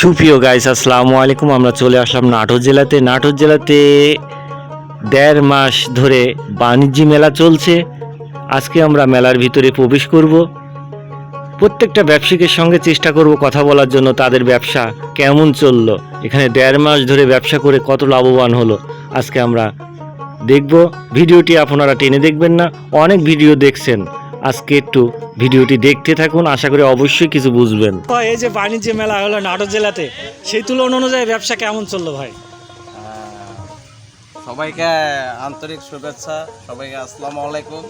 সুপ্রিয় গাইস আসসালামু আলাইকুম। আমরা চলে আসলাম নাটোর জেলাতে। নাটোর জেলাতে দেড় মাস ধরে বাণিজ্যি মেলা চলছে। আজকে আমরা মেলার ভিতরে প্রবেশ করব। প্রত্যেকটা ব্যবসায়ীদের সঙ্গে চেষ্টা করব কথা বলার জন্য, তাদের ব্যবসা কেমন চলল। এখানে দেড় মাস ধরে ব্যবসা করে কত লাভবান হলো, আজকে আমরা দেখব। ভিডিওটি আপনারা টেনে দেখবেন না, অনেক ভিডিও দেখছেন। আজকে একটু ভিডিওটি দেখতে থাকুন আশা করি অবশ্যই কিছু বুঝবেন। এই যে বাণিজ্য মেলা হলো নাটোর জেলাতে সেই তুলনা অনুযায়ী ব্যবসা কেমন চলল ভাই? সবাইকে আন্তরিক শুভেচ্ছা সবাইকে আসসালামু আলাইকুম।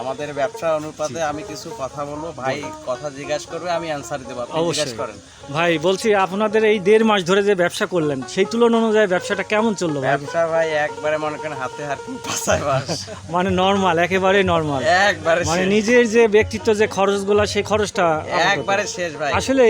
আমাদের ব্যবসা অনুপাতে আমি কিছু কথা বলব। ভাই কথা জিজ্ঞাসা করবে আমি অ্যান্সার দেবো। আপনি জিজ্ঞাসা করেন। ভাই বলছি আপনাদের এই দেড় মাস ধরে যে ব্যবসা করলেন সেই তুলনা অনুযায়ী ব্যবসাটা কেমন চলল ভাই? ব্যবসা ভাই একবারে মনে করেন হাতে হাত বাস। মানে নর্মাল একেবারে নর্মাল একবারে মানে নিজের যে ব্যক্তিত্ব যে খরচগুলো সেই খরচটা একবারে শেষ ভাই। আসলে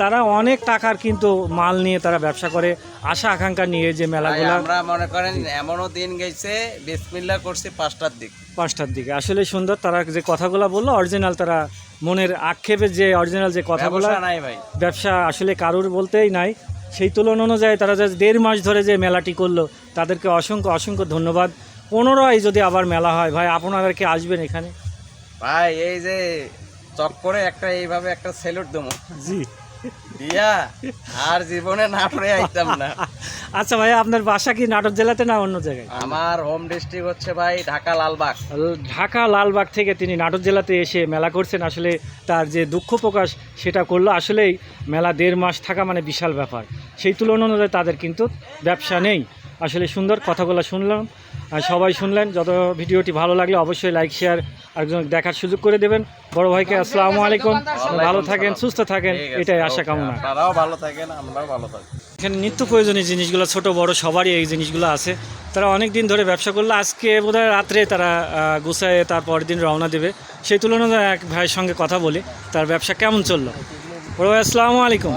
তারা অনেক টাকার কিন্তু মাল নিয়ে তারা ব্যবসা করে। আশা আকাঙ্ক্ষা নিয়ে যে মেলাগুলা। আমরা মনে করেন এমনও দিন গেছে বিসমিল্লা করছি পাঁচটার দিক। পাঁচটার দিকে। আসলে সুন্দর তারা যে কথাগুলো বলল অরিজিনাল তারা মনের আক্ষেপের যে অরিজিনাল যে কথাগুলো ব্যবসা নাই ভাই। ব্যবসা আসলে কারুর বলতেই নাই। সেই তুলনা অনুযায়ী তারা যে দেড় মাস ধরে যে মেলাটি করল তাদেরকে অসংখ্য অসংখ্য ধন্যবাদ। পুনরায় যদি আবার মেলা হয় ভাই আপনারা কি আসবেন এখানে? ভাই এই যে চক্করে একটা এইভাবে একটা সেলুট দেবো। জি। দিয়া আর জীবনে না পড়ে আইতাম না। আচ্ছা ভাই আপনার বাসা কি নাটক জেলাতে না অন্য জায়গায়? আমার হোম ডিস্ট্রিক্ট হচ্ছে ভাই ঢাকা লালবাগ। ঢাকা লালবাগ থেকে তিনি নাটক জেলাতে এসে মেলা করছেন। আসলে তার যে দুঃখ প্রকাশ সেটা করল। আসলেই মেলা দেড় মাস থাকা মানে বিশাল ব্যাপার। সেই তুলনা অনুযায়ী তাদের কিন্তু ব্যবসা নেই। আসলে সুন্দর কথাগুলো শুনলাম। আর সবাই শুনলেন। যত ভিডিওটি ভালো লাগলে অবশ্যই লাইক শেয়ার একজন দেখার সুযোগ করে দেবেন। বড় ভাইকে আসসালামু আলাইকুম। ভালো থাকেন সুস্থ থাকেন। এটাই আশা কামনা। আপনারাও ভালো থাকেন আমরাও ভালো থাকি। এখানে নিত্য প্রয়োজনীয় জিনিসগুলো ছোট বড় সবারই এই জিনিসগুলো আছে। তারা অনেক দিন ধরে ব্যবসা করলে। আজকে বোধহয় রাত্রে তারা গুছায় তারপর দিন রওনা দেবে। সেই তুলনায় এক ভাইয়ের সঙ্গে কথা বলি তার ব্যবসা কেমন চলল? বড় ভাই আসসালামু আলাইকুম।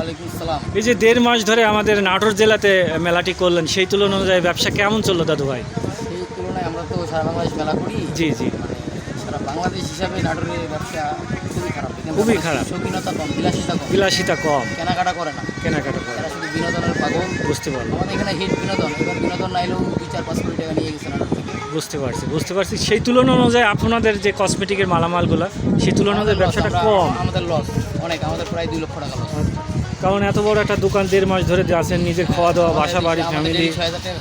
এই যে দেড় মাস ধরে আমাদের নাটোর জেলাতে মেলাটি করলেন সেই তুলনা অনুযায়ী ব্যবসা কেমন চলল দাদু ভাই সেই তুলনায় আমরা তো সারা মেলা করি। জি জি। মানে সারা বাংলাদেশ হিসাবে নাটোরের ব্যবসা খুবই খারাপ। খুবই খারাপ। শৌখিনতা কম বিলাসিতা কম। বিলাসিতা কম। কেনাকাটা করে না। কেনাকাটা করে তারা শুধু বিনোদনের পাগল। বুঝতে পারলাম। আমাদের এখানে হিট বিনোদন এবার বিনোদন না এলেও দুই চার পাঁচ কোটি টাকা নিয়ে গেছে নাটোর থেকে। বুঝতে পারছি বুঝতে পারছি। সেই তুলনা অনুযায়ী আপনাদের যে কসমেটিকের মালামালগুলো সেই তুলনা অনুযায়ী ব্যবসাটা কম। আমাদের লস অনেক আমাদের প্রায় দুই লক্ষ টাকা লস কারণ এত বড় একটা দোকান দেড় মাস ধরে আছেন নিজের খাওয়া দাওয়া বাসা বাড়ি ফ্যামিলি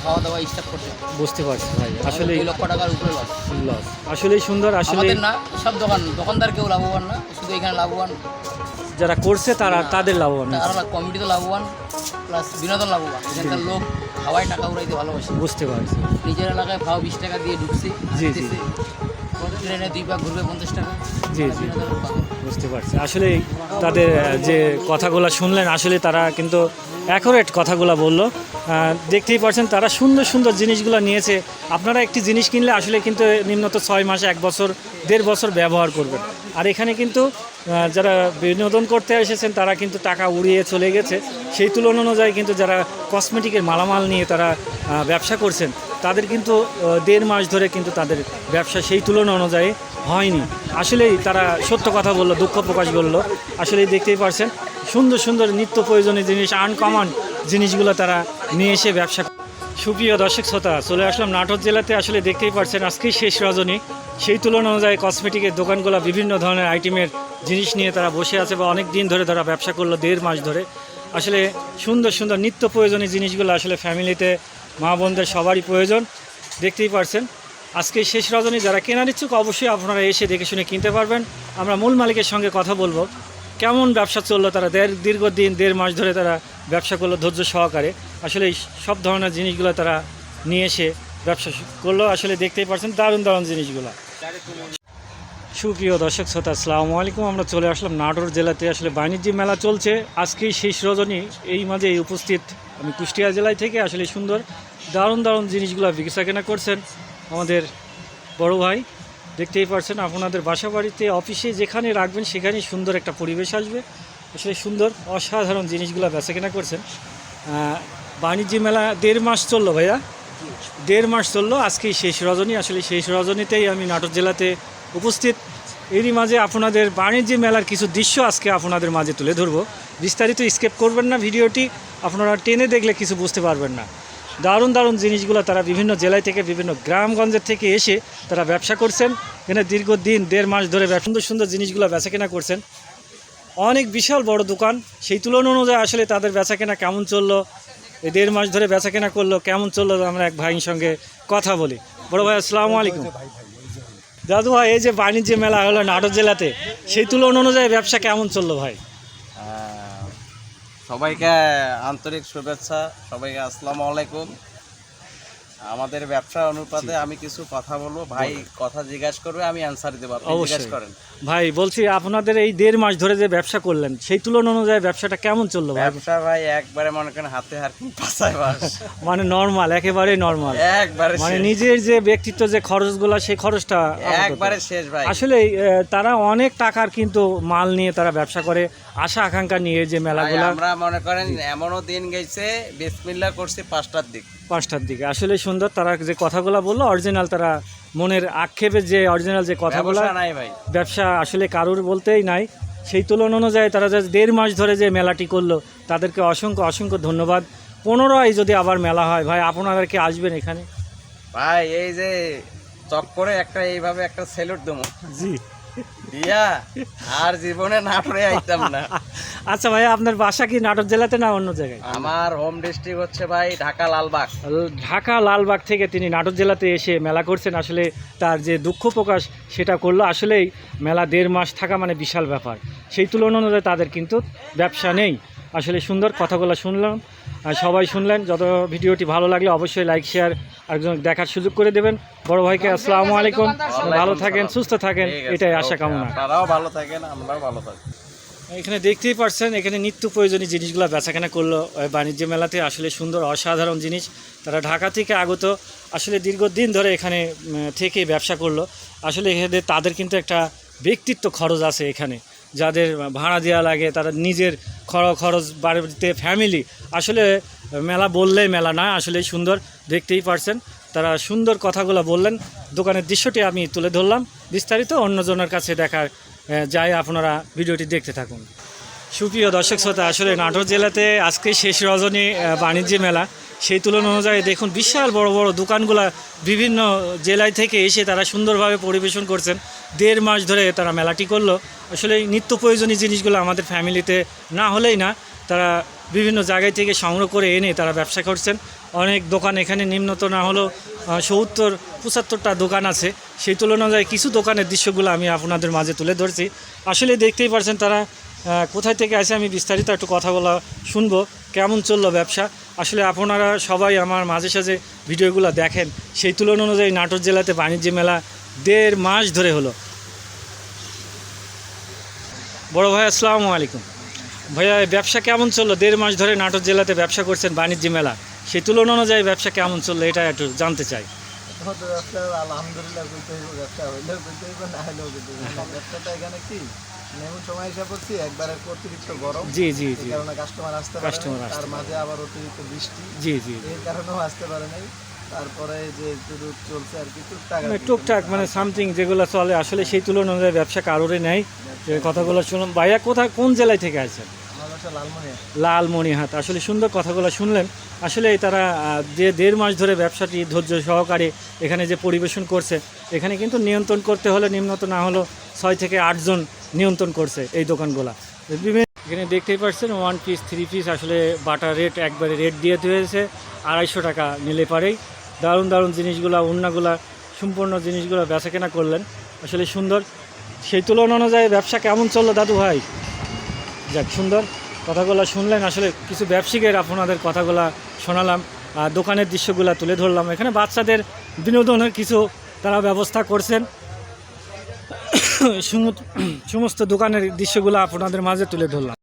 খাওয়া দাওয়া স্টার্ট করতে। বুঝতে পারছি ভাই আসলে লক্ষ টাকার উপরে লস আসলেই সুন্দর আসলে না সব দোকান দোকানদার কেউ লাভবান না শুধু এখানে লাভবান। যারা করছে তারা তাদের লাভবান। তারা কমিটি তো লাভবান প্লাস বিনোদন লাভবান। এখানকার লোক হাওয়ায় টাকা উড়াইতে ভালোবাসে। বুঝতে পারছি। নিজের এলাকায় ভাও বিশ টাকা দিয়ে ঢুকছে জি, জি। জি, জি। বুঝতে পারছি। আসলে তাদের যে কথাগুলো শুনলেন আসলে তারা কিন্তু অ্যাকোরেট কথাগুলো বলল। দেখতেই পারছেন তারা সুন্দর সুন্দর জিনিসগুলো নিয়েছে। আপনারা একটি জিনিস কিনলে আসলে কিন্তু নিম্নত ছয় মাস এক বছর দেড় বছর ব্যবহার করবেন। আর এখানে কিন্তু যারা বিনোদন করতে এসেছেন তারা কিন্তু টাকা উড়িয়ে চলে গেছে। সেই তুলনা অনুযায়ী কিন্তু যারা কসমেটিকের মালামাল নিয়ে তারা ব্যবসা করছেন তাদের কিন্তু দেড় মাস ধরে কিন্তু তাদের ব্যবসা সেই তুলনা অনুযায়ী হয়নি। আসলেই তারা সত্য কথা বলল, দুঃখ প্রকাশ করল। আসলেই দেখতেই পারছেন, সুন্দর সুন্দর নিত্য প্রয়োজনীয় জিনিস আনকমন জিনিসগুলো তারা নিয়ে এসে ব্যবসা সুপ্রিয় দর্শক শ্রোতা, চলে আসলাম নাটোর জেলাতে। আসলে দেখতেই পারছেন, আজকেই শেষ রজনী। সেই তুলনা অনুযায়ী কসমেটিকের দোকানগুলো বিভিন্ন ধরনের আইটেমের জিনিস নিয়ে তারা বসে আছে বা অনেক দিন ধরে তারা ব্যবসা করল, দেড় মাস ধরে। আসলে সুন্দর সুন্দর নিত্য প্রয়োজনীয় জিনিসগুলো আসলে ফ্যামিলিতে মা বোনদের সবারই প্রয়োজন। দেখতেই পারছেন। আজকে শেষ রজনী, যারা কেনার ইচ্ছুক অবশ্যই আপনারা এসে দেখে শুনে কিনতে পারবেন। আমরা মূল মালিকের সঙ্গে কথা বলব। কেমন ব্যবসা চলল তারা? দেড় দীর্ঘদিন, দেড় মাস ধরে তারা ব্যবসা করল ধৈর্য সহকারে। আসলে সব ধরনের জিনিসগুলো তারা নিয়ে এসে ব্যবসা করল। আসলে দেখতেই পারছেন দারুণ দারুণ জিনিসগুলো। সুপ্রিয় দর্শক শ্রোতা, আসসালামু আলাইকুম। আমরা চলে আসলাম নাটোর জেলাতে। আসলে বাণিজ্য মেলা চলছে। আজকেই শেষ রজনী। এই মাঝে উপস্থিত আমি কুষ্টিয়া জেলায় থেকে আসলে সুন্দর, দারুণ দারুণ জিনিসগুলো বিকেচা কেনা করছেন আমাদের বড় ভাই। দেখতেই পারছেন আপনাদের বাসা বাড়িতে অফিসে যেখানে রাখবেন সেখানেই সুন্দর একটা পরিবেশ আসবে। আসলে সুন্দর, অসাধারণ জিনিসগুলো বেচা কেনা করছেন বাণিজ্য মেলা দেড় মাস চলল ভাইয়া। দেড় মাস চলল। আজকেই শেষ রজনী। আসলে শেষ রজনীতেই আমি নাটোর জেলাতে উপস্থিত। এরই মাঝে আপনাদের বাণিজ্য মেলার কিছু দৃশ্য আজকে আপনাদের মাঝে তুলে ধরবো। বিস্তারিত স্কেপ করবেন না ভিডিওটি, আপনারা টেনে দেখলে কিছু বুঝতে পারবেন না। দারুণ দারুণ জিনিসগুলো তারা বিভিন্ন জেলায় থেকে, বিভিন্ন গ্রামগঞ্জের থেকে এসে তারা ব্যবসা করছেন। এখানে দীর্ঘদিন, দেড় মাস ধরে সুন্দর সুন্দর জিনিসগুলো বেচা কেনা করছেন। অনেক বিশাল বড় দোকান। সেই তুলনা অনুযায়ী আসলে তাদের বেচা কেনা কেমন চলল এই দেড় মাস ধরে বেচা কেনা করল, কেমন চলল, আমরা এক ভাইয়ের সঙ্গে কথা বলি। বড় ভাই, আসসালামু আলাইকুম। দাদু ভাই, এই যে বাণিজ্য মেলা হলো নাটোর জেলাতে, সেই তুলনা অনুযায়ী ব্যবসা কেমন চলল ভাই? সবাইকে আন্তরিক শুভেচ্ছা, সবাইকে আসসালামু আলাইকুম। আমাদের ব্যবসা অনুপাতে আমি কিছু কথা বলব। ভাই কথা জিজ্ঞাসা করবে আমি অ্যান্সার দেবো। জিজ্ঞাসা করেন। ভাই বলছি আপনাদের এই দেড় মাস ধরে যে ব্যবসা করলেন সেই তুলনা অনুযায়ী ব্যবসাটা কেমন চলল ব্যবসা ভাই একবারে মনে করেন হাতে হার পাশায় মানে নর্মাল একেবারে নর্মাল একবারে মানে নিজের যে ব্যক্তিত্ব যে খরচগুলো সেই খরচটা একবারে শেষ ভাই। আসলে তারা অনেক টাকার কিন্তু মাল নিয়ে তারা ব্যবসা করে আশা আকাঙ্ক্ষা নিয়ে যে মেলাগুলা। আমরা মনে করেন এমনও দিন গেছে বিসমিল্লা করছি পাঁচটার দিক। পাঁচটার দিকে। আসলে সুন্দর তারা যে কথাগুলো বলল অরিজিনাল তারা মনের আক্ষেপে যে অরিজিনাল যে কথাগুলো ব্যবসা নাই ভাই। ব্যবসা আসলে কারুর বলতেই নাই। সেই তুলনা অনুযায়ী তারা যে দেড় মাস ধরে যে মেলাটি করল তাদেরকে অসংখ্য অসংখ্য ধন্যবাদ। পুনরায় যদি আবার মেলা হয় ভাই আপনারা কি আসবেন এখানে? ভাই এই যে চক্করে একটা এইভাবে একটা সেলুট দেবো। জি। দিয়া আর জীবনে নাটোরে আইতাম না। আচ্ছা ভাই আপনার বাসা কি নাটক জেলাতে না অন্য জায়গায়? আমার হোম ডিস্ট্রিক্ট হচ্ছে ভাই ঢাকা লালবাগ। ঢাকা লালবাগ থেকে তিনি নাটক জেলাতে এসে মেলা করছেন। আসলে তার যে দুঃখ প্রকাশ সেটা করল। আসলেই মেলা দেড় মাস থাকা মানে বিশাল ব্যাপার। সেই তুলনা অনুযায়ী তাদের কিন্তু ব্যবসা নেই। আসলে সুন্দর কথাগুলো শুনলাম। সবাই শুনলেন যত ভিডিওটি ভালো লাগলে অবশ্যই লাইক শেয়ার একজন দেখার সুযোগ করে দেবেন। বড় ভাইকে আসসালামু আলাইকুম। ভালো থাকেন সুস্থ থাকেন এটাই আশা কামনা। আপনারাও ভালো থাকেন আমরাও ভালো থাকি। এখানে দেখতেই পারছেন এখানে নিত্য প্রয়োজনীয় জিনিসগুলো বেচাকেনা করল বাণিজ্য মেলাতে। আসলে সুন্দর অসাধারণ জিনিস। তারা ঢাকা থেকে আগত। আসলে দীর্ঘদিন ধরে এখানে থেকে ব্যবসা করল। আসলে এদের তাদের কিন্তু একটা ব্যক্তিত্ব খরচ আছে এখানে। যাদের ভাড়া দেওয়া লাগে, তারা নিজের খর- খরচ, বাড়িতে ফ্যামিলি আসলে মেলা বললেই মেলা না আসলে সুন্দর, দেখতেই পারছেন। তারা সুন্দর কথাগুলো বললেন। দোকানের দৃশ্যটি আমি তুলে ধরলাম। বিস্তারিত অন্যজনের কাছে দেখার যাই আপনারা ভিডিওটি দেখতে থাকুন। সুপ্রিয় দর্শক শ্রোতা, আসলে নাটোর জেলাতে আজকে শেষ রজনী বাণিজ্য মেলা। সেই তুলনা অনুযায়ী দেখুন, বিশাল বড় বড় দোকানগুলা বিভিন্ন জেলায় থেকে এসে তারা সুন্দরভাবে পরিবেশন করছেন। দেড় মাস ধরে তারা মেলাটি করল। আসলে নিত্য প্রয়োজনীয় জিনিসগুলো আমাদের ফ্যামিলিতে না হলেই না, তারা বিভিন্ন জায়গায় থেকে সংগ্রহ করে এনে তারা ব্যবসা করছেন। অনেক দোকান এখানে নিম্নত না হলেও সত্তর, পঁচাত্তরটা দোকান আছে। সেই তুলনা অনুযায়ী কিছু দোকানের দৃশ্যগুলো আমি আপনাদের মাঝে তুলে ধরছি। আসলে দেখতেই পারছেন তারা কোথায় থেকে আসে আমি বিস্তারিত একটু কথা বলা শুনব। কেমন চলল ব্যবসা? আসলে আপনারা সবাই আমার মাঝে সাঝে ভিডিওগুলো দেখেন, সেই তুলনা অনুযায়ী নাটোর জেলাতে বাণিজ্য মেলা দেড় মাস ধরে হলো। বড় ভাই, আসসালামু আলাইকুম। ভাইয়া, ব্যবসা কেমন চলল? দেড় মাস ধরে নাটোর জেলাতে ব্যবসা করছেন বাণিজ্য মেলা। সেই তুলনা অনুযায়ী ব্যবসা কেমন চলল? এটা একটু জানতে চাই। আলহামদুলিল্লাহ ব্যবসা ব্যবসাটা এখানে কি? মানে সময় এসে পড়ছি একবারে অতিরিক্ত গরম। জি জি জি। কারণে কাস্টমার আসতে পারে Customer তার মাঝে আবার অতিরিক্ত বৃষ্টি। জি জি এর কারণেও আসতে পারে নাই। তারপরে যে চলছে আর কি টুকটাক মানে টুকটাক মানে সামথিং যেগুলো চলে আসলে সেই তুলনা অনুযায়ী ব্যবসা কারোরই নেই। যে কথাগুলো শুনুন। ভাইয়া কোথায় কোন জেলায় থেকে আছেন লালমণিহাট আসলে সুন্দর কথাগুলো শুনলেন। আসলে তারা যে দেড় মাস ধরে ব্যবসাটি ধৈর্য সহকারে এখানে যে পরিবেশন করছে এখানে কিন্তু নিয়ন্ত্রণ করতে হলে নিম্নত না হলেও ছয় থেকে আটজন নিয়ন্ত্রণ করছে এই দোকানগুলা। এখানে দেখতেই পাচ্ছেন ওয়ান পিস থ্রি পিস আসলে বাটার রেট একবারে রেট দিয়ে হয়েছে, আড়াইশো টাকা নিলে পারেই। দারুণ দারুণ জিনিসগুলা, উন্নাগুলা, সম্পূর্ণ জিনিসগুলো বেচা কেনা করলেন, আসলে সুন্দর। সেই তুলনা অনুযায়ী ব্যবসা কেমন চলল দাদু ভাই? যাক, সুন্দর কথাগুলো শুনলেন, আসলে কিছু ব্যবসায়িকের আপনাদের কথাগুলো শোনালাম, আর দোকানের দৃশ্যগুলো তুলে ধরলাম। এখানে বাচ্চাদের বিনোদনের কিছু তারা ব্যবস্থা করছেন। সমস্ত দোকানের দৃশ্যগুলো আপনাদের মাঝে তুলে ধরলাম।